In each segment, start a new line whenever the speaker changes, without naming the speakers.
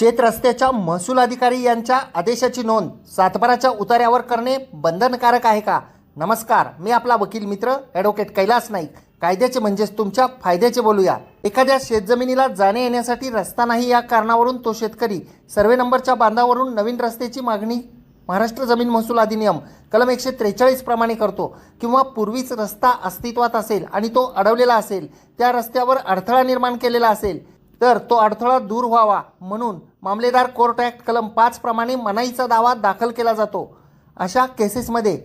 शेत रस्त्याच्या महसूल अधिकारी यांच्या आदेशाची नोंद सातबाराच्या उतार्यावर करणे बंधनकारक आहे का? नमस्कार मी आपला वकील मित्र ॲडव्होकेट कैलास नाईक. कायद्याचे म्हणजेच तुमच्या फायद्याचे बोलूया. एखाद्या शेतजमिनीला जाणे येण्यासाठी रस्ता नाही या कारणावरून तो शेतकरी सर्वे नंबरच्या बांधावरून नवीन रस्त्याची मागणी महाराष्ट्र जमीन महसूल अधिनियम कलम एकशे त्रेचाळीस प्रमाणे करतो किंवा पूर्वीच रस्ता अस्तित्वात असेल आणि तो अडवलेला असेल त्या रस्त्यावर अडथळा निर्माण केलेला असेल तर तो अडथळा दूर व्हावा म्हणून मामलेदार कोर्ट ॲक्ट कलम पाच प्रमाणे मनाईचा दावा दाखल केला जातो. अशा केसेसमध्ये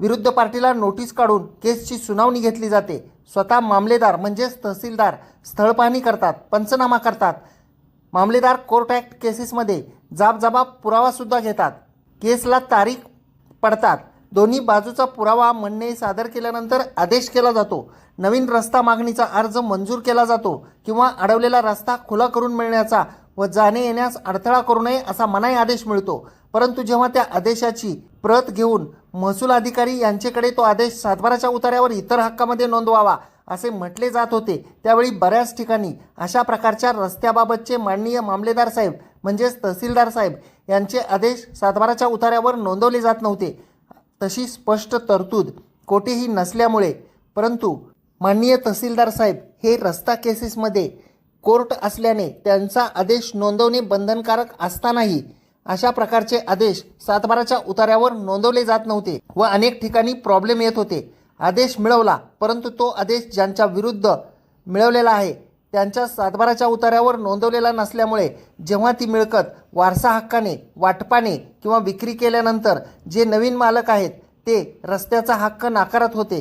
विरुद्ध पार्टीला नोटीस काढून केसची सुनावणी घेतली जाते. स्वतः मामलेदार म्हणजेच तहसीलदार स्थळपाहणी करतात पंचनामा करतात. मामलेदार कोर्ट ॲक्ट केसेसमध्ये जाबजाबाब पुरावासुद्धा घेतात. केसला तारीख पडतात. दोन्ही बाजूचा पुरावा म्हणणे सादर केल्यानंतर आदेश केला जातो. नवीन रस्ता मागणीचा अर्ज मंजूर केला जातो किंवा अडवलेला रस्ता खुला करून मिळण्याचा व जाणे येण्यास अडथळा करू नये असा मनाई आदेश मिळतो. परंतु जेव्हा त्या आदेशाची प्रत घेऊन महसूल अधिकारी यांच्याकडे तो आदेश सातबाराच्या उतार्यावर इतर हक्कामध्ये नोंदवावा असे म्हटले जात होते त्यावेळी बऱ्याच ठिकाणी अशा प्रकारच्या रस्त्याबाबतचे माननीय मामलेदार साहेब म्हणजेच तहसीलदार साहेब यांचे आदेश सातबाराच्या उतार्यावर नोंदवले जात नव्हते. तशी स्पष्ट तरतूद कोठेही नसल्यामुळे परंतु माननीय तहसीलदार साहेब हे रस्ता केसेसमध्ये कोर्ट असल्याने त्यांचा आदेश नोंदवणे बंधनकारक असतानाही अशा प्रकारचे आदेश सातबाराच्या उतार्यावर नोंदवले जात नव्हते व अनेक ठिकाणी प्रॉब्लेम येत होते. आदेश मिळवला परंतु तो आदेश ज्यांच्या विरुद्ध मिळवलेला आहे त्यांच्या सातबाराच्या उतार्यावर नोंदवलेला नसल्यामुळे जेव्हा ती मिळकत वारसा हक्काने वाटपाने किंवा विक्री केल्यानंतर जे नवीन मालक आहेत ते रस्त्याचा हक्क नाकारत होते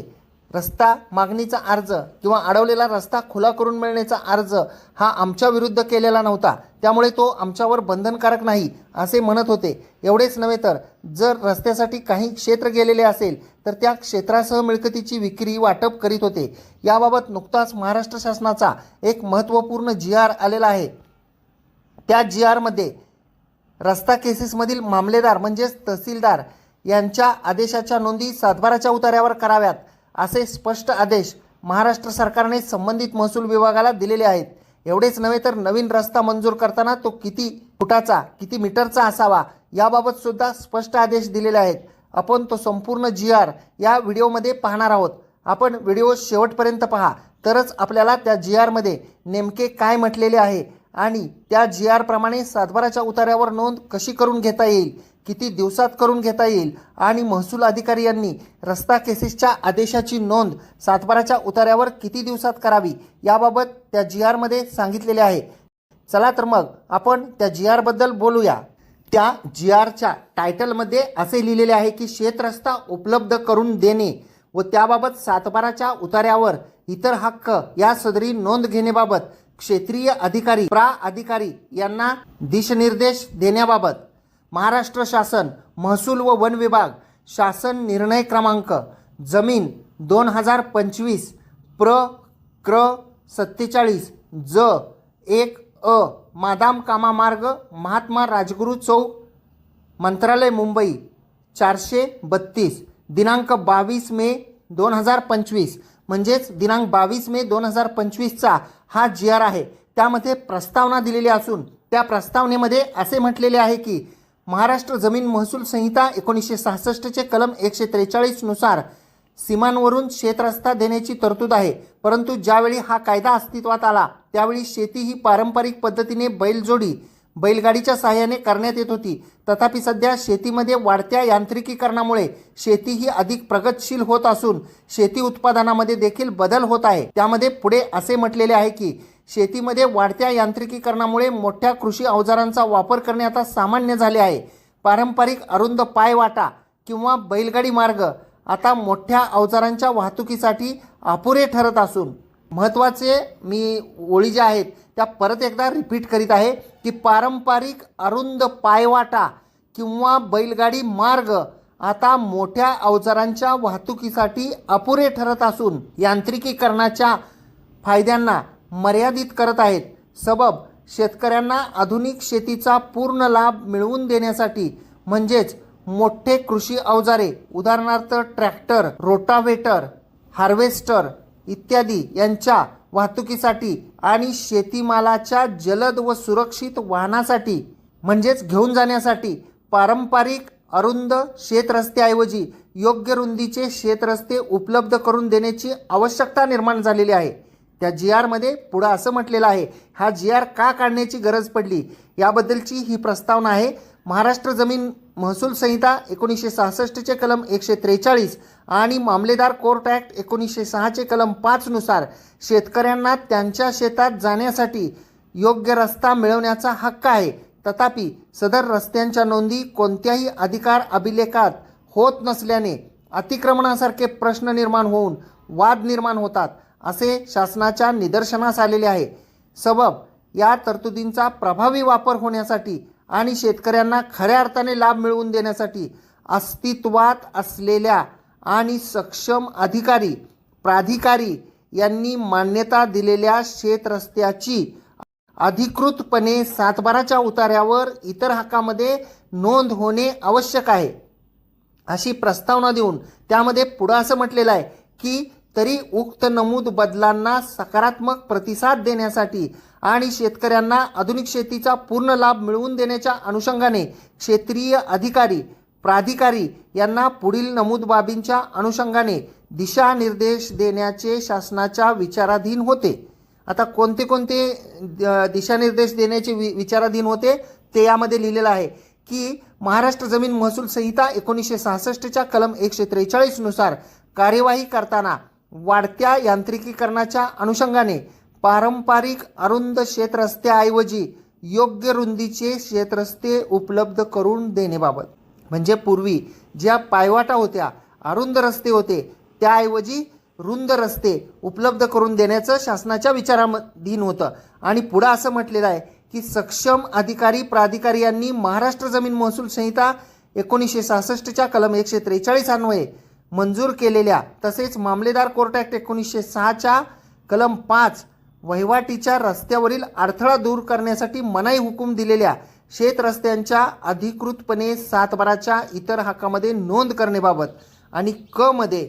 रस्ता मागणीचा अर्ज किंवा अडवलेला रस्ता खुला करून मिळण्याचा अर्ज हा आमच्या विरुद्ध केलेला नव्हता. त्यामुळे तो आमच्यावर बंधनकारक नाही असे म्हणत होते. एवढेच नव्हे तर जर रस्त्यासाठी काही क्षेत्र गेलेले असेल तर त्या क्षेत्रासह मिळकतीची विक्री वाटप करीत होते. याबाबत नुकताच महाराष्ट्र शासनाचा एक महत्त्वपूर्ण जी आर आलेला आहे. त्या जी आरमध्ये रस्ता केसेसमधील मामलेदार म्हणजेच तहसीलदार यांच्या आदेशाच्या नोंदी सातबाराच्या उतार्यावर कराव्यात. असे स्पष्ट आदेश महाराष्ट्र सरकारने संबंधित महसूल विभागाला दिलेले आहेत. एवढेच नव्हे तर नवीन रस्ता मंजूर करताना तो किती फुटाचा किती मीटरचा असावा याबाबत सुद्धा स्पष्ट आदेश दिलेले आहेत. आपण तो संपूर्ण जी आर या व्हिडिओमध्ये पाहणार आहोत. आपण व्हिडिओ शेवटपर्यंत पहा. तरच आपल्याला त्या जी आरमध्ये नेमके काय म्हटलेले आहे. आणि त्या जी आरप्रमाणे सातबाराच्या उतार्यावर नोंद कशी करून घेता येईल? किती दिवसात करून घेता येईल? आणि महसूल अधिकारी यांनी रस्ता केसेसच्या आदेशाची नोंद सातबाराच्या उतार्यावर किती दिवसात करावी याबाबत त्या जी आरमध्ये सांगितलेले आहे. चला तर मग आपण त्या जी आरबद्दल बोलूया. त्या जी आरच्या टायटलमध्ये असे लिहिलेले आहे की शेतरस्ता उपलब्ध करून देणे व त्याबाबत सातबाराच्या उतार्यावर इतर हक्क या सदरी नोंद घेण्याबाबत क्षेत्रीय अधिकारी प्रा. अधिकारी यांना दिशनिर्देश देण्याबाबत महाराष्ट्र शासन महसूल व वन विभाग शासन निर्णय क्रमांक जमीन दोन हजार पंचवीस प्र. क्र. सत्तेचाळीस ज. एक अ. मादाम कामा मार्ग महात्मा राजगुरू चौक मंत्रालय मुंबई चारशे बत्तीस दिनांक बावीस मे दोन हजार पंचवीस. म्हणजेच दिनांक बावीस मे दोन हजार पंचवीसचा हा जी आर आहे. त्यामध्ये प्रस्तावना दिलेली असून त्या प्रस्तावनेमध्ये असे म्हटलेले आहे की महाराष्ट्र जमीन महसूल संहिता एकोणीसशे सहासष्टचे कलम एकशे त्रेचाळीसनुसार सीमांवरून शेतरस्ता देण्याची तरतूद आहे. परंतु ज्यावेळी हा कायदा अस्तित्वात आला त्यावेळी शेती ही पारंपरिक पद्धतीने बैलजोडी बैलगाडीच्या सहाय्याने करण्यात येत होती. तथापि सध्या शेतीमध्ये वाढत्या यांत्रिकीकरणामुळे शेती ही अधिक प्रगतशील होत असून शेती उत्पादनामध्ये देखील बदल होत आहे. त्यामध्ये पुढे असे म्हटलेले आहे की शेतीमध्ये वाढत्या यांत्रिकीकरणामुळे मोठ्या कृषी अवजारांचा वापर करणे आता सामान्य झाले आहे. पारंपरिक अरुंद पायवाटा किंवा बैलगाडी मार्ग आता मोठ्या अवजारांच्या वाहतुकीसाठी अपुरे ठरत असून महत्त्वाचे मी ओळी ज्या आहेत त्या परत एकदा रिपीट करीत आहे की पारंपरिक अरुंद पायवाटा किंवा बैलगाडी मार्ग आता मोठ्या अवजारांच्या वाहतुकीसाठी अपुरे ठरत असून यांत्रिकीकरणाच्या फायद्यांना मर्यादित करत आहेत. सबब शेतकऱ्यांना आधुनिक शेतीचा पूर्ण लाभ मिळवून देण्यासाठी म्हणजेच मोठे कृषी अवजारे उदाहरणार्थ ट्रॅक्टर रोटावेटर हार्वेस्टर इत्यादी यांच्या वाहतुकीसाठी आणि शेतीमालाच्या जलद व सुरक्षित वाहनासाठी म्हणजेच घेऊन जाण्यासाठी पारंपरिक अरुंद शेतरस्त्याऐवजी योग्य रुंदीचे शेतरस्ते उपलब्ध करून देण्याची आवश्यकता निर्माण झालेली आहे. त्या जी आरमध्ये पुढं असं म्हटलेलं आहे हा जी आर का काढण्याची गरज पडली? याबद्दलची ही प्रस्तावना आहे. महाराष्ट्र जमीन महसूल संहिता एकोणीसशे सहासष्टचे कलम एकशे त्रेचाळीस आणि मामलेदार कोर्ट ॲक्ट एकोणीसशे सहाचे कलम पाचनुसार शेतकऱ्यांना त्यांच्या शेतात जाण्यासाठी योग्य रस्ता मिळवण्याचा हक्क आहे. तथापि सदर रस्त्यांच्या नोंदी कोणत्याही अधिकार अभिलेखात होत नसल्याने अतिक्रमणासारखे प्रश्न निर्माण होऊन वाद निर्माण होतात असे शासनाच्या निदर्शनास आलेले आहे. सबब या तरतुदींचा प्रभावी वापर होण्यासाठी आणि शेतकऱ्यांना खऱ्या अर्थाने लाभ मिळवून देण्यासाठी अस्तित्वात असलेल्या आणि सक्षम अधिकारी प्राधिकारी यांनी मान्यता दिलेल्या शेतरस्त्याची अधिकृतपणे सातबाराच्या उतार्यावर इतर हक्कामध्ये नोंद होणे आवश्यक आहे. अशी प्रस्तावना देऊन त्यामध्ये पुढं असं म्हटलेलं आहे की तरी उक्त नमूद बदलांना सकारात्मक प्रतिसाद देण्यासाठी आणि शेतकऱ्यांना आधुनिक शेतीचा पूर्ण लाभ मिळवून देण्याच्या अनुषंगाने क्षेत्रीय अधिकारी प्राधिकारी यांना पुढील नमूद बाबींच्या अनुषंगाने दिशानिर्देश देण्याचे शासनाच्या विचाराधीन होते. आता कोणते कोणते दिशानिर्देश देण्याचे वि विचाराधीन होते? ते यामध्ये लिहिलेलं आहे की महाराष्ट्र जमीन महसूल संहिता एकोणीसशे सहासष्टच्या कलम एकशे त्रेचाळीसनुसार कार्यवाही करताना वाढत्या यांत्रिकीकरणाच्या अनुषंगाने पारंपरिक अरुंद शेतरस्त्याऐवजी योग्य रुंदीचे शेतरस्ते उपलब्ध करून देण्याबाबत म्हणजे पूर्वी ज्या पायवाटा होत्या अरुंद रस्ते होते त्याऐवजी रुंद रस्ते उपलब्ध करून देण्याचं शासनाच्या विचाराधीन होतं. आणि पुढं असं म्हटलेलं आहे की सक्षम अधिकारी प्राधिकारी यांनी महाराष्ट्र जमीन महसूल संहिता एकोणीसशे सहासष्टच्या कलम एकशे त्रेचाळीस अन्वये मंजूर केलेल्या तसेच मामलेदार कोर्ट ॲक्ट एकोणीसशे सहाच्या कलम पाच वहिवाटीच्या रस्त्यावरील अडथळा दूर करण्यासाठी मनाई हुकूम दिलेल्या शेत रस्त्यांच्या अधिकृतपणे सातबाराच्या इतर हक्कामध्ये नोंद करण्याबाबत आणि क मध्ये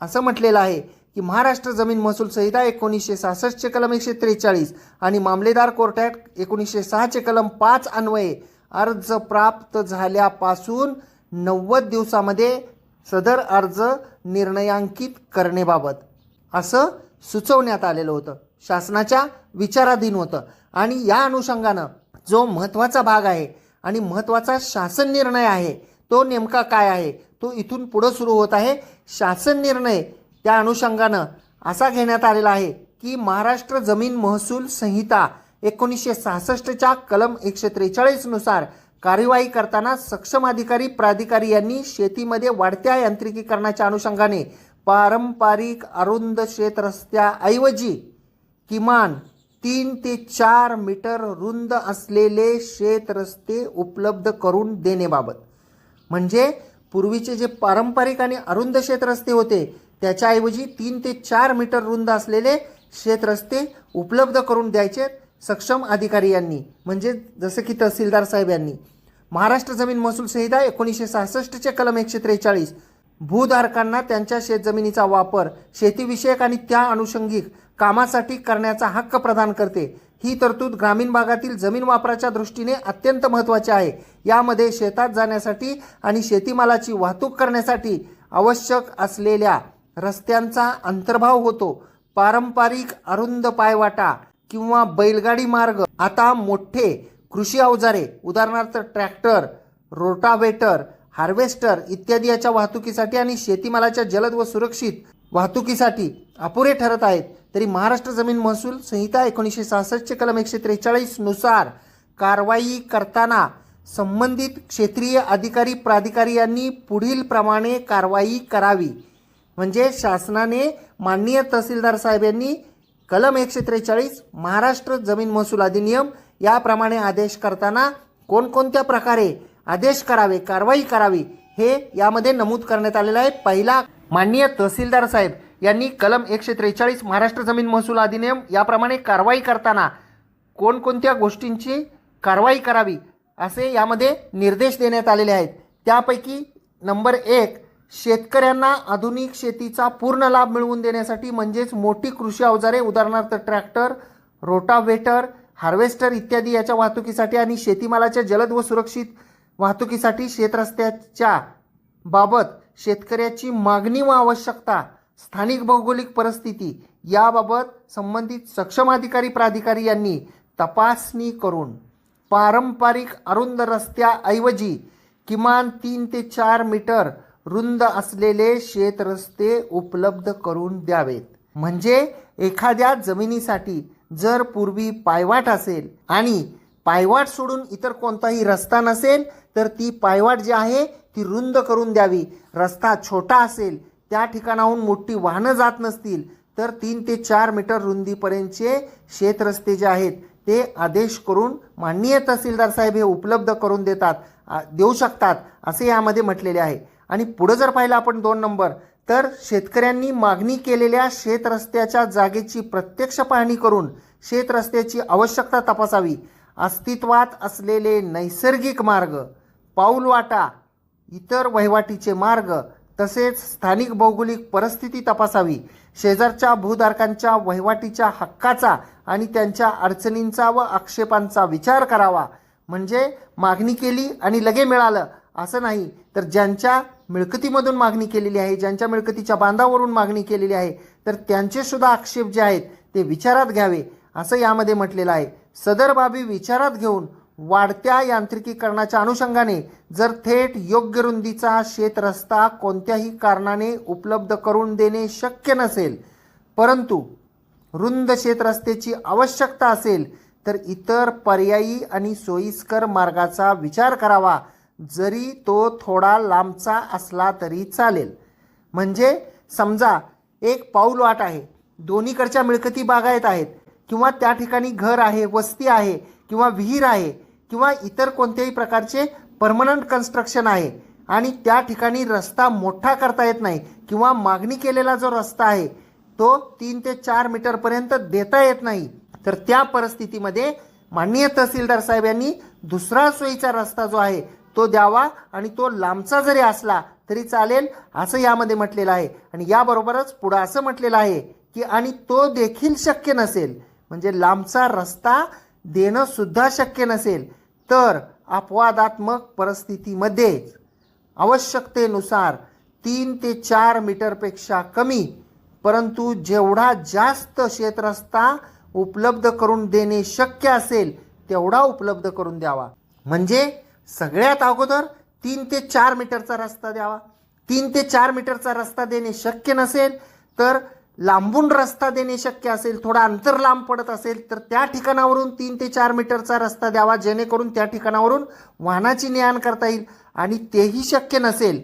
असं म्हटलेलं आहे की महाराष्ट्र जमीन महसूल संहिता एकोणीसशे सहासष्टचे कलम एकशे त्रेचाळीस आणि मामलेदार कोर्ट ॲक्ट एकोणीसशे सहाचे कलम पाच अन्वये अर्ज प्राप्त झाल्यापासून नव्वद दिवसामध्ये सदर अर्ज निर्णयांकित करण्याबाबत असं सुचवण्यात आलेलं होतं. शासनाच्या विचाराधीन होतं. आणि या अनुषंगानं जो महत्त्वाचा भाग आहे आणि महत्त्वाचा शासन निर्णय आहे तो नेमका काय आहे? तो इथून पुढं सुरू होत आहे. शासन निर्णय त्या अनुषंगानं असा घेण्यात आलेला आहे की महाराष्ट्र जमीन महसूल संहिता एकोणीसशे सहासष्टच्या कलम एकशे त्रेचाळीसनुसार कार्यवाही करताना सक्षम अधिकारी प्राधिकारी यांनी शेतीमध्ये वाढत्या यांत्रिकीकरणाच्या अनुषंगाने पारंपरिक अरुंद शेतरस्त्याऐवजी किमान तीन ते चार मीटर रुंद असलेले शेतरस्ते उपलब्ध करून देण्याबाबत. म्हणजे पूर्वीचे जे पारंपरिक आणि अरुंद शेतरस्ते होते त्याच्याऐवजी तीन ते चार मीटर रुंद असलेले शेतरस्ते उपलब्ध करून द्यायचे. सक्षम अधिकारी यांनी म्हणजे जसं की तहसीलदार साहेब यांनी महाराष्ट्र जमीन महसूल संहिता एकोणीसशे सहासष्टचे कलम एकशे त्रेचाळीस भूधारकांना त्यांच्या शेतजमिनीचा वापर शेतीविषयक आणि त्या अनुषंगिक कामासाठी करण्याचा हक्क प्रदान करते. ही तरतूद ग्रामीण भागातील जमीन वापराच्या दृष्टीने अत्यंत महत्त्वाची आहे. यामध्ये शेतात जाण्यासाठी आणि शेतीमालाची वाहतूक करण्यासाठी आवश्यक असलेल्या रस्त्यांचा अंतर्भाव होतो. पारंपरिक अरुंद पायवाटा किंवा बैलगाडी मार्ग. आता मोठे कृषी अवजारे उदाहरणार्थ ट्रॅक्टर रोटावेटर हार्वेस्टर इत्यादी याच्या वाहतुकीसाठी आणि शेतीमालाच्या जलद व सुरक्षित वाहतुकीसाठी अपुरे ठरत आहेत. तरी महाराष्ट्र जमीन महसूल संहिता एकोणीसशे सहासष्टचे कलम एकशे त्रेचाळीसनुसार कारवाई करताना संबंधित क्षेत्रीय अधिकारी प्राधिकारी यांनी पुढील प्रमाणे कारवाई करावी. म्हणजे शासनाने माननीय तहसीलदार साहेब यांनी कलम एकशे त्रेचाळीस महाराष्ट्र जमीन महसूल अधिनियम याप्रमाणे आदेश करताना कोणकोणत्या प्रकारे आदेश करावे कारवाई करावी हे यामध्ये नमूद करण्यात आलेलं आहे. पहिला माननीय तहसीलदार साहेब यांनी कलम एकशे त्रेचाळीस महाराष्ट्र जमीन महसूल अधिनियम याप्रमाणे कारवाई करताना कोणकोणत्या गोष्टींची कारवाई करावी असे यामध्ये निर्देश देण्यात आलेले आहेत. त्यापैकी नंबर एक शेतकऱ्यांना आधुनिक शेतीचा पूर्ण लाभ मिळवून देण्यासाठी म्हणजेच मोठी कृषी अवजारे उदाहरणार्थ ट्रॅक्टर रोटावेटर हार्वेस्टर इत्यादी याच्या वाहतुकीसाठी आणि शेतीमालाच्या जलद व सुरक्षित वाहतुकीसाठी शेतरस्त्याच्या बाबत शेतकऱ्याची मागणी व आवश्यकता स्थानिक भौगोलिक परिस्थिती याबाबत संबंधित सक्षम अधिकारी प्राधिकारी यांनी तपासणी करून पारंपरिक अरुंद रस्त्याऐवजी किमान तीन ते चार मीटर रुंद असलेले शेतरस्ते उपलब्ध करून द्यावेत. म्हणजे एखाद्या जमिनीसाठी जर पूर्वी पायवाट असेल आणि पायवाट सोडून इतर कोणताही रस्ता नसेल तर ती पायवाट जी आहे ती रुंद करून द्यावी. रस्ता छोटा असेल त्या ठिकाणाहून मोठी वाहनं जात नसतील तर तीन ते चार मीटर रुंदीपर्यंतचे शेतरस्ते जे आहेत ते आदेश करून माननीय तहसीलदार साहेब हे उपलब्ध करून देतात आ- देऊ शकतात असे यामध्ये म्हटलेले आहे. आणि पुढं जर पाहिलं आपण दोन नंबर तर शेतकऱ्यांनी मागणी केलेल्या शेतरस्त्याच्या जागेची प्रत्यक्ष पाहणी करून शेतरस्त्याची आवश्यकता तपासावी. अस्तित्वात असलेले नैसर्गिक मार्ग पाऊलवाटा इतर वहिवाटीचे मार्ग तसेच स्थानिक भौगोलिक परिस्थिती तपासावी. शेजारच्या भूधारकांच्या वहिवाटीच्या हक्काचा आणि त्यांच्या अडचणींचा व आक्षेपांचा विचार करावा. म्हणजे मागणी केली आणि लगे मिळालं असं नाही. तर ज्यांच्या मिळकतीमधून मागणी केलेली आहे ज्यांच्या मिळकतीच्या बांधावरून मागणी केलेली आहे तर त्यांचे सुद्धा आक्षेप जे आहेत ते विचारात घ्यावे असं यामध्ये म्हटलेलं आहे. सदर बाबी विचारात घेऊन वाढत्या यांत्रिकीकरणाच्या अनुषंगाने जर थेट योग्य रुंदीचा शेतरस्ता कोणत्याही कारणाने उपलब्ध करून देणे शक्य नसेल परंतु रुंद शेतरस्त्याची आवश्यकता असेल तर इतर पर्यायी आणि सोयीस्कर मार्गाचा विचार करावा जरी तो थोडा लांबचा असला तरी चालेल. म्हणजे समजा एक पाऊल वाट आहे. दोन्हीकडच्या मिळकती बागायत आहेत. किंवा त्या ठिकाणी घर आहे वस्ती आहे किंवा विहीर आहे किंवा इतर कोणत्याही प्रकारचे परमनंट कन्स्ट्रक्शन आहे. आणि त्या ठिकाणी रस्ता मोठा करता येत नाही किंवा मागणी केलेला जो रस्ता आहे तो तीन ते चार मीटरपर्यंत देता येत नाही. तर त्या परिस्थितीमध्ये माननीय तहसीलदार साहेब यांनी दुसरा सोयीचा रस्ता जो आहे तो द्यावा आणि तो लांबचा जरी असला तरी चालेल असं यामध्ये म्हटलेलं आहे. आणि याबरोबरच पुढं असं म्हटलेलं आहे की आणि तो देखील शक्य नसेल म्हणजे लांबचा रस्ता देणं सुद्धा शक्य नसेल तर अपवादात्मक परिस्थितीमध्ये आवश्यकतेनुसार तीन ते चार मीटरपेक्षा कमी परंतु जेवढा जास्त शेतरस्ता उपलब्ध करून देणे शक्य असेल तेवढा उपलब्ध करून द्यावा. म्हणजे सगळ्यात अगोदर तीन ते चार मीटरचा रस्ता द्यावा. तीन ते चार मीटरचा रस्ता देणे शक्य नसेल तर लांबून रस्ता देणे शक्य असेल थोडा अंतर लांब पडत असेल तर त्या ठिकाणावरून तीन ते चार मीटरचा रस्ता द्यावा जेणेकरून त्या ठिकाणावरून वाहनाची ने आण करता येईल आणि तेही शक्य नसेल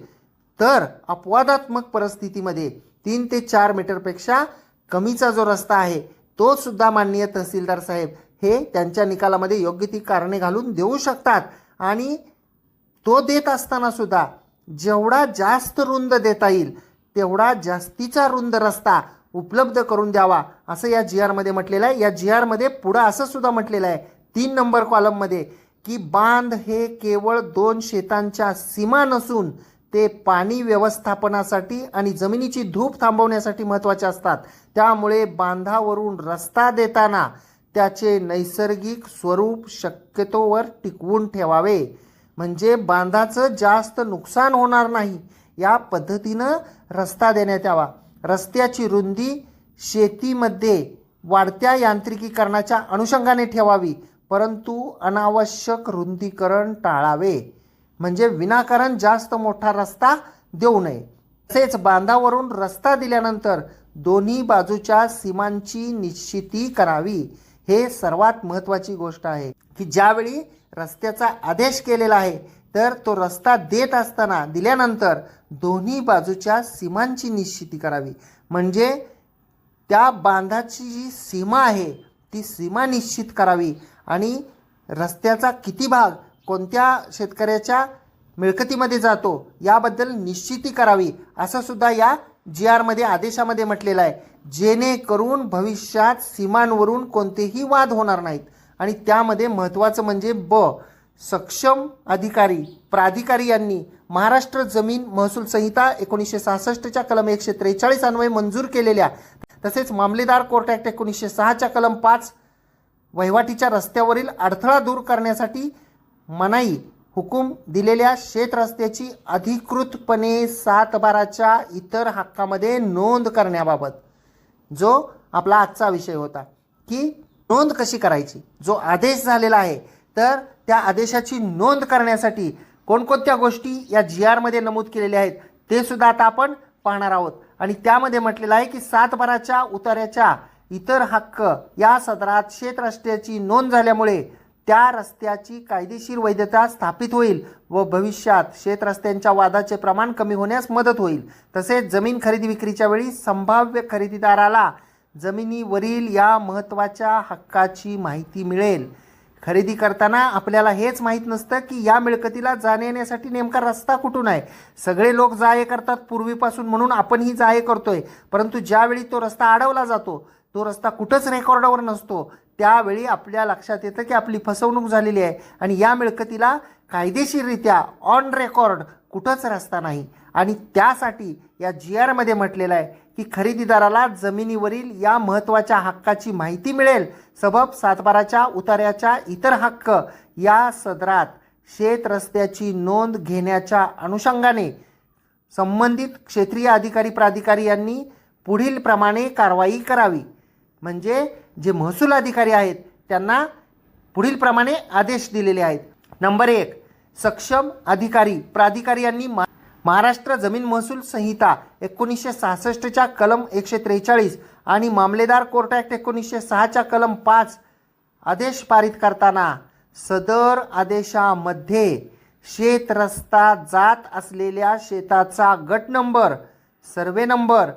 तर अपवादात्मक परिस्थितीमध्ये तीन ते चार मीटरपेक्षा कमीचा जो रस्ता आहे तो सुद्धा माननीय तहसीलदार साहेब हे त्यांच्या निकालामध्ये योग्य ती कारणे घालून देऊ शकतात. आणि तो देत असताना सुद्धा जेवढा जास्त रुंद देता येईल तेवढा जास्तीचा रुंद रस्ता उपलब्ध करून द्यावा असं या जी आरमध्ये म्हटलेलं आहे. या जी आरमध्ये पुढं असं सुद्धा म्हटलेलं आहे तीन नंबर कॉलममध्ये की बांध हे केवळ दोन शेतांच्या सीमा नसून ते पाणी व्यवस्थापनासाठी आणि जमिनीची धूप थांबवण्यासाठी महत्त्वाचे असतात. त्यामुळे बांधावरून रस्ता देताना त्याचे नैसर्गिक स्वरूप शक्यतोवर टिकवून ठेवावे. म्हणजे बांधाचं जास्त नुकसान होणार नाही. या पद्धतीनं रस्ता देण्यात यावा. रस्त्याची रुंदी शेतीमध्ये वाढत्या यांत्रिकीकरणाच्या अनुषंगाने ठेवावी. परंतु अनावश्यक रुंदीकरण टाळावे. म्हणजे विनाकारण जास्त मोठा रस्ता देऊ नये. तसेच बांधावरून रस्ता दिल्यानंतर दोन्ही बाजूच्या सीमांची निश्चिती करावी. हे सर्वात महत्त्वाची गोष्ट आहे की ज्यावेळी रस्त्याचा आदेश केलेला आहे तर तो रस्ता देत असताना दिल्यानंतर दोन्ही बाजूच्या सीमांची निश्चिती करावी. म्हणजे त्या बांधाची जी सीमा आहे ती सीमा निश्चित करावी आणि रस्त्याचा किती भाग कोणत्या शेतकऱ्याच्या मिळकतीमध्ये जातो याबद्दल निश्चिती करावी असं सुद्धा या जी आरमध्ये आदेशामध्ये म्हटलेलं आहे जेणेकरून भविष्यात सीमांवरून कोणतेही वाद होणार नाहीत. आणि त्यामध्ये महत्त्वाचं म्हणजे ब सक्षम अधिकारी प्राधिकारी यांनी महाराष्ट्र जमीन महसूल संहिता एकोणीसशे सहासष्टच्या कलम एकशे त्रेचाळीस अन्वये मंजूर केलेल्या तसेच मामलेदार कोर्ट ॲक्ट एकोणीसशे सहाच्या कलम पाच वहिवाटीच्या रस्त्यावरील अडथळा दूर करण्यासाठी मनाई हुकूम दिलेल्या शेत रस्त्याची अधिकृतपणे सात बाराच्या इतर हक्कामध्ये नोंद करण्याबाबत जो आपला आजचा विषय होता की नोंद कशी करायची? जो आदेश झालेला आहे तर त्या आदेशाची नोंद करण्यासाठी कोणकोणत्या गोष्टी या जी आरमध्ये नमूद केलेल्या आहेत ते सुद्धा आता आपण पाहणार आहोत. आणि त्यामध्ये म्हटलेलं आहे की सातबाराच्या उतार्याच्या इतर हक्क या सदरात शेत रस्त्याची नोंद झाल्यामुळे त्या रस्त्याची कायदेशीर वैधता स्थापित होईल व भविष्यात शेत रस्त्यांच्या वादाचे प्रमाण कमी होण्यास मदत होईल. तसेच जमीन खरेदी विक्रीच्या वेळी संभाव्य खरेदीदाराला जमिनीवरील या महत्त्वाच्या हक्काची माहिती मिळेल. खरेदी करताना आपल्याला हेच माहीत नसतं की या मिळकतीला जाण्या येण्यासाठी नेमका रस्ता कुठून आहे. सगळे लोक जाये करतात पूर्वीपासून म्हणून आपणही जाये करतोय. परंतु ज्यावेळी तो रस्ता अडवला जातो तो रस्ता कुठंच रेकॉर्डावर नसतो. त्यावेळी आपल्या लक्षात येतं की आपली फसवणूक झालेली आहे. आणि या मिळकतीला कायदेशीररित्या ऑन रेकॉर्ड कुठंच रस्ता नाही. आणि त्यासाठी या जी आरमध्ये म्हटलेलं आहे की खरेदीदाराला जमिनीवरील या महत्त्वाच्या हक्काची माहिती मिळेल. सबब सातबाराच्या उतार्याच्या इतर हक्क या सदरात शेत रस्त्याची नोंद घेण्याच्या अनुषंगाने संबंधित क्षेत्रीय अधिकारी प्राधिकारी यांनी पुढील प्रमाणे कारवाई करावी. म्हणजे जे महसूल अधिकारी आहेत त्यांना पुढील प्रमाणे आदेश दिलेले आहेत. नंबर एक सक्षम अधिकारी प्राधिकारी यांनी मा महाराष्ट्र जमीन महसूल संहिता एकोणीसशे सहासष्टच्या कलम एकशे त्रेचाळीस आणि मामलेदार कोर्ट ॲक्ट एकोणीसशे सहाच्या कलम पाच आदेश पारित करताना सदर आदेशामध्ये शेत रस्ता जात असलेल्या शेताचा गट नंबर सर्वे नंबर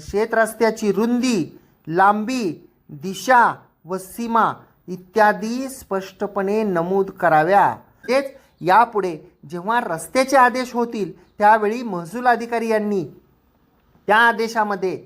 शेत रस्त्याची रुंदी लांबी दिशा व सीमा इत्यादी स्पष्टपणे नमूद कराव्या. तेच यापुढे जेव्हा रस्त्याचे आदेश होतील त्यावेळी महसूल अधिकारी यांनी त्या आदेशामध्ये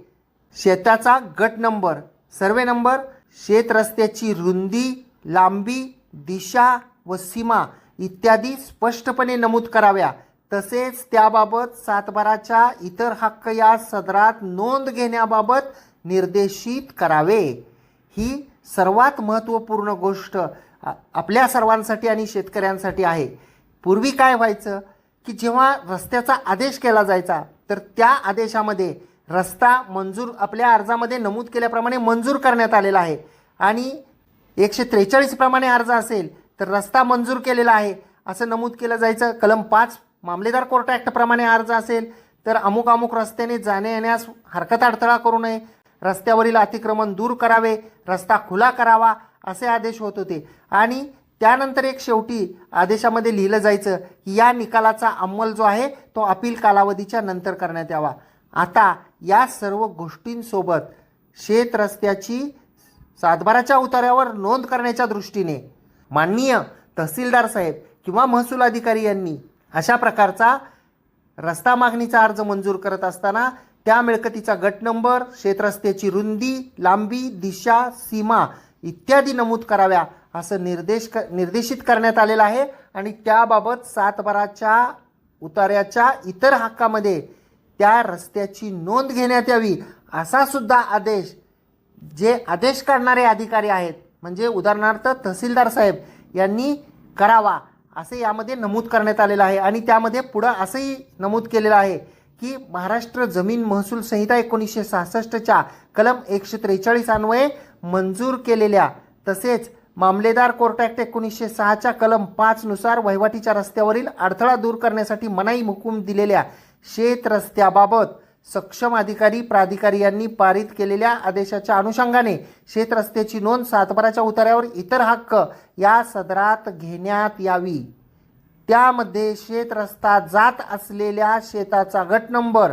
शेताचा गट नंबर सर्वे नंबर शेत रस्त्याची रुंदी लांबी दिशा व सीमा इत्यादी स्पष्टपणे नमूद कराव्या. तसेच त्याबाबत सातबाराच्या इतर हक्क या सदरात नोंद घेण्याबाबत निर्देशित करावे. ही सर्वात महत्त्वपूर्ण गोष्ट आपल्या सर्वांसाठी आणि शेतकऱ्यांसाठी आहे. पूर्वी काय व्हायचं? की जेव्हा रस्त्याचा आदेश केला जायचा तर त्या आदेशामध्ये रस्ता मंजूर आपल्या अर्जामध्ये नमूद केल्याप्रमाणे मंजूर करण्यात आलेला आहे. आणि एकशे त्रेचाळीसप्रमाणे अर्ज असेल तर रस्ता मंजूर केलेला आहे. असं नमूद केलं जायचं. कलम पाच मामलेदार कोर्ट ॲक्टप्रमाणे अर्ज असेल तर अमुक अमुक रस्त्याने जाण्या येण्यास हरकत अडथळा करू नये. रस्त्यावरील अतिक्रमण दूर करावे रस्ता खुला करावा असे आदेश होत होते. आणि त्यानंतर एक शेवटी आदेशामध्ये लिहिलं जायचं की या निकालाचा अंमल जो आहे तो अपील कालावधीच्या नंतर करण्यात यावा. आता या सर्व गोष्टींसोबत शेत रस्त्याची सातबाराच्या उतार्यावर नोंद करण्याच्या दृष्टीने माननीय तहसीलदार साहेब किंवा महसूल अधिकारी यांनी अशा प्रकारचा रस्ता मागणीचा अर्ज मंजूर करत असताना त्या मिळकतीचा गट नंबर शेतरस्त्याची रुंदी लांबी दिशा सीमा इत्यादी नमूद कराव्या असं निर्देश क निर्देशित करण्यात आलेलं आहे. आणि त्याबाबत सातबाराच्या उतार्याच्या इतर हक्कामध्ये त्या रस्त्याची नोंद घेण्यात यावी असा सुद्धा आदेश जे आदेश काढणारे अधिकारी आहेत. म्हणजे उदाहरणार्थ तहसीलदार साहेब यांनी करावा असे यामध्ये नमूद करण्यात आलेलं आहे. आणि त्यामध्ये पुढं असंही नमूद केलेलं आहे. की महाराष्ट्र जमीन महसूल संहिता एकोणीसशे सहासष्टच्या कलम एकशे त्रेचाळीस अन्वये मंजूर केलेल्या तसेच मामलेदार कोर्ट ॲक्ट एकोणीसशे सहाच्या कलम पाचनुसार वहिवाटीच्या रस्त्यावरील अडथळा दूर करण्यासाठी मनाई हुकूम दिलेल्या शेत रस्त्याबाबत सक्षम अधिकारी प्राधिकारी यांनी पारित केलेल्या आदेशाच्या अनुषंगाने शेत रस्त्याची नोंद सातबाराच्या उतार्यावर इतर हक्क या सदरात घेण्यात यावी. त्यामध्ये शेत रस्ता जात असलेल्या शेताचा गट नंबर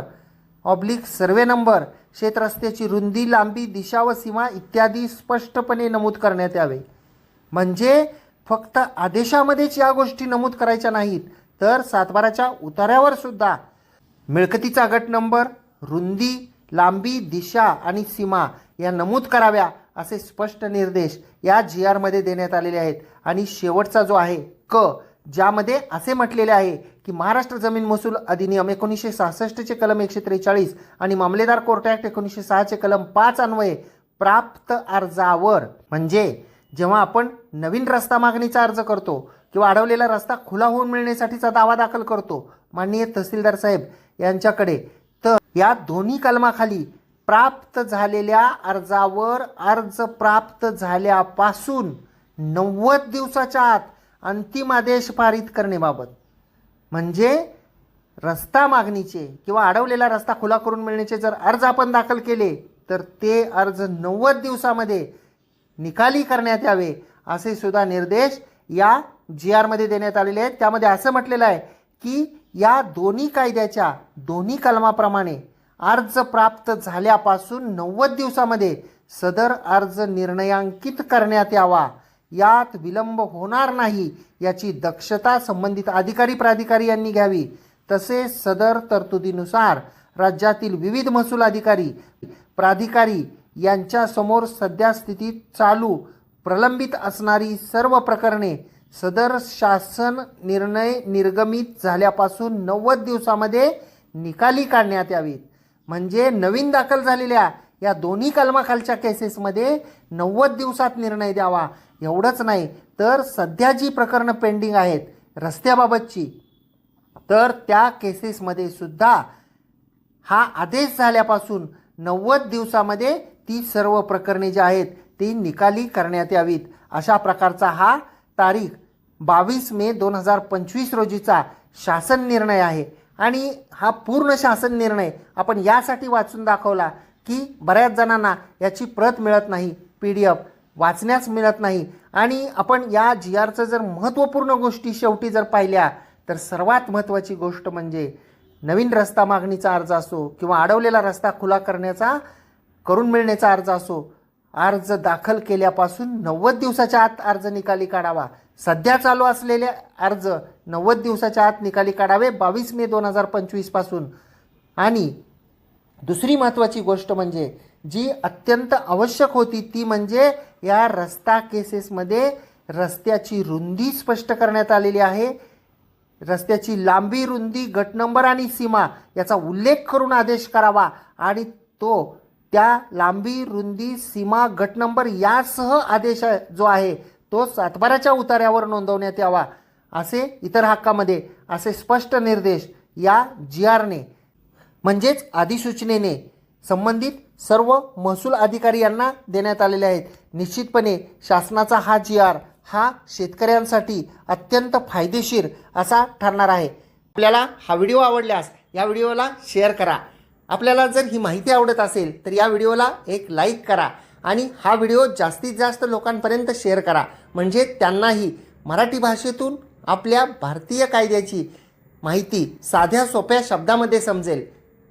ऑब्लिक सर्वे नंबर शेतरस्त्याची रुंदी लांबी दिशा व सीमा इत्यादी स्पष्टपणे नमूद करण्यात यावे. म्हणजे फक्त आदेशामध्येच या गोष्टी नमूद करायच्या नाहीत तर सातबाराच्या उतार्यावर सुद्धा मिळकतीचा गट नंबर रुंदी लांबी दिशा आणि सीमा या नमूद कराव्या असे स्पष्ट निर्देश या जी आरमध्ये देण्यात आलेले आहेत. आणि शेवटचा जो आहे क ज्यामध्ये असे म्हटलेले आहे की महाराष्ट्र जमीन महसूल अधिनियम एकोणीसशे सहासष्टचे कलम एकशे त्रेचाळीस आणि मामलेदार कोर्ट ॲक्ट एकोणीसशे सहाचे कलम पाच अन्वये प्राप्त अर्जावर म्हणजे जेव्हा आपण नवीन रस्ता मागणीचा अर्ज करतो किंवा अडवलेला रस्ता खुला होऊन मिळण्यासाठीचा दावा दाखल करतो माननीय तहसीलदार साहेब यांच्याकडे तर या दोन्ही कलमाखाली प्राप्त झालेल्या अर्जावर अर्ज प्राप्त झाल्यापासून नव्वद दिवसाच्या आत अंतिम आदेश पारित करणेबाबत म्हणजे रस्ता मागणीचे किंवा अडवलेला रस्ता खुला करून मिळण्याचे जर अर्ज आपण दाखल केले तर ते अर्ज नव्वद दिवसामध्ये निकाली करण्यात यावे असे सुद्धा निर्देश या जी आरमध्ये देण्यात आलेले आहेत. त्यामध्ये असं म्हटलेलं आहे की या दोन्ही कायद्याच्या दोन्ही कलमाप्रमाणे अर्ज प्राप्त झाल्यापासून नव्वद दिवसामध्ये सदर अर्ज निर्णयांकित करण्यात यावा. यात विलंब होणार नाही याची दक्षता संबंधित अधिकारी प्राधिकारी यांनी घ्यावी. तसेच सदर तरतुदीनुसार राज्यातील विविध महसूल अधिकारी प्राधिकारी यांच्यासमोर सध्या स्थितीत चालू प्रलंबित असणारी सर्व प्रकरणे सदर शासन निर्णय निर्गमित झाल्यापासून नव्वद दिवसामध्ये निकाली काढण्यात यावीत. म्हणजे नवीन दाखल झालेल्या या दोन्ही कलमाखालच्या केसेसमध्ये नव्वद दिवसात निर्णय द्यावा. एवढंच नाही तर सध्या जी प्रकरणं पेंडिंग आहेत रस्त्याबाबतची तर त्या केसेसमध्ये सुद्धा हा आदेश झाल्यापासून नव्वद दिवसामध्ये ती सर्व प्रकरणे जी आहेत ती निकाली करण्यात यावीत. अशा प्रकारचा हा तारीख बावीस मे दोन हजार पंचवीस रोजीचा शासन निर्णय आहे. आणि हा पूर्ण शासन निर्णय आपण यासाठी वाचून दाखवला की बऱ्याच जणांना याची प्रत मिळत नाही पी डी एफ वाचण्यास मिळत नाही. आणि आपण या जी आरचं जर महत्त्वपूर्ण गोष्टी शेवटी जर पाहिल्या तर सर्वात महत्त्वाची गोष्ट म्हणजे नवीन रस्ता मागणीचा अर्ज असो किंवा अडवलेला रस्ता खुला करण्याचा करून मिळण्याचा अर्ज असो अर्ज दाखल केल्यापासून नव्वद दिवसाच्या आत अर्ज निकाली काढावा. सध्या चालू असलेले अर्ज नव्वद दिवसाच्या आत निकाली काढावे बावीस मे दोन हजार पंचवीसपासून आणि दुसरी महत्त्वाची गोष्ट म्हणजे जी अत्यंत आवश्यक होती ती म्हणजे या रस्ता केसेसमध्ये रस्त्याची रुंदी स्पष्ट करण्यात आलेली आहे. रस्त्याची लांबी रुंदी गट नंबर आणि सीमा याचा उल्लेख करून आदेश करावा आणि तो त्या लांबी रुंदी सीमा गट नंबर यासह आदेश जो आहे तो सातबाराच्या उतार्यावर नोंदवण्यात यावा. असे इतर हक्कामध्ये असे स्पष्ट निर्देश या जी आरने म्हणजेच अधिसूचनेने संबंधित सर्व महसूल अधिकारी यांना देण्यात आलेले आहेत. निश्चितपणे शासनाचा हा जी आर हा शेतकऱ्यांसाठी अत्यंत फायदेशीर असा ठरणार आहे. आपल्याला हा व्हिडिओ आवडल्यास या व्हिडिओला शेअर करा. आपल्याला जर ही माहिती आवडत असेल तर या व्हिडिओला एक लाईक करा आणि हा व्हिडिओ जास्तीत जास्त लोकांपर्यंत शेअर करा. म्हणजे त्यांनाही मराठी भाषेतून आपल्या भारतीय कायद्याची माहिती साध्या सोप्या शब्दामध्ये समजेल.